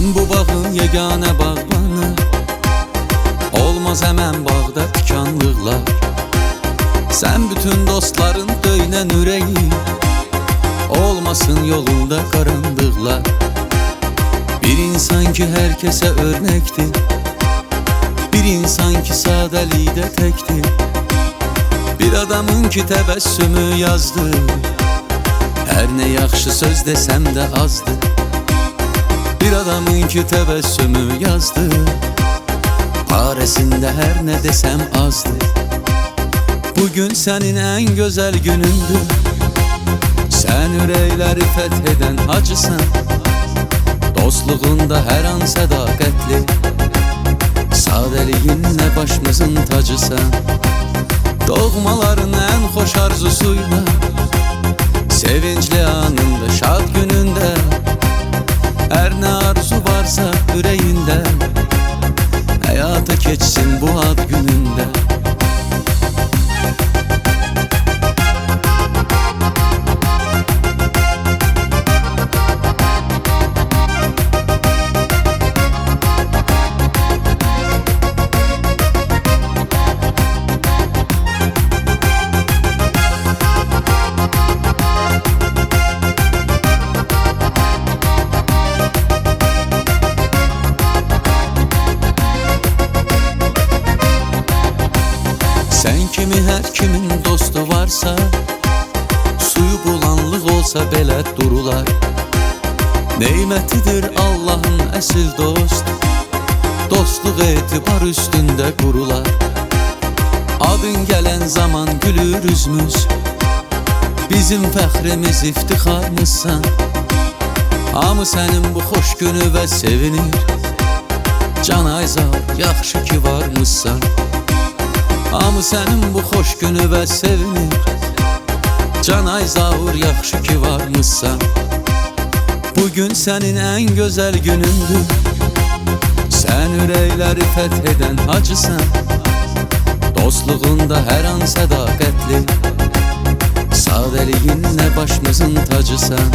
bağın yeganə bağbanı Olmaz həmən bağda tikanlıqlar Sən bütün dostların döynən ürəyi Olmasın yolunda qaranlıqlar Bir insan ki hər kəsə örnəkdir Bir insan ki sadəlikdə təkdir Bir adamın ki təbəssümü yazdı. Hər nə yaxşı söz desəm də azdır Bir adamın ki təbəssümü yazdı. Paresində hər nə desəm azdır Bugün sənin ən gözəl günündür Sən ürəkləri fəth edən hacısan Dostluğunda hər an sədaqətli Sadəliyinlə başımızın tacısan Doğmaların ən xoş arzusuyla. Sevincli anında, şad Hər nə arzu varsa ürəyində Həyata keçsin bu ad günündə Sən kimi hər kimin dostu varsa Suyu bulanlıq olsa belə durular Neymətidir Allahın əsil dost Dostluq etibar üstündə qurular Adın gələn zaman gülür üzümüz Bizim fəxrimiz iftixarımızsan Hamı sənin bu xoş günü və sevinir. Can Ayzal, yaxşı ki varmışsan Hamı sənin bu xoş günü və sevinir Can Ayzavur yaxşı ki varmışsan. Bugün sənin ən gözəl günündür. Sən ürəkləri fəth edən hacısan. Dostluğunda hər an sədaqətli. Sadəliyinlə başımızın tacısan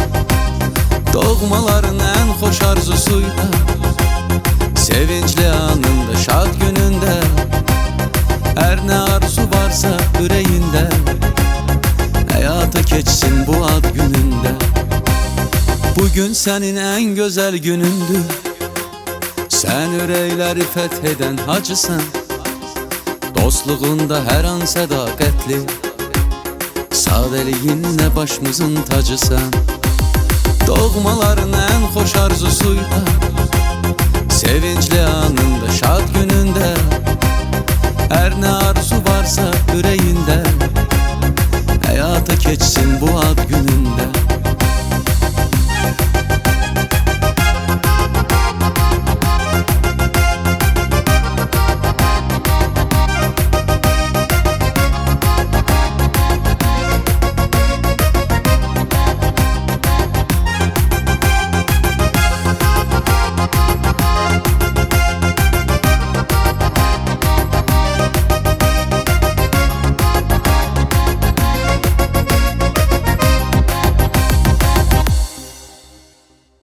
Doğmaların ən xoş arzusuyla gün senin en güzel günündü Sen üreyleri fetheden hacısın. Dostluğunda her an sedaketli Sadeliğinle başımızın tacısan Doğmaların en hoş arzusuyla Sevinçli anında, şad gününde. Her ne arzu varsa yüreğinde Hayata keçsin bu adı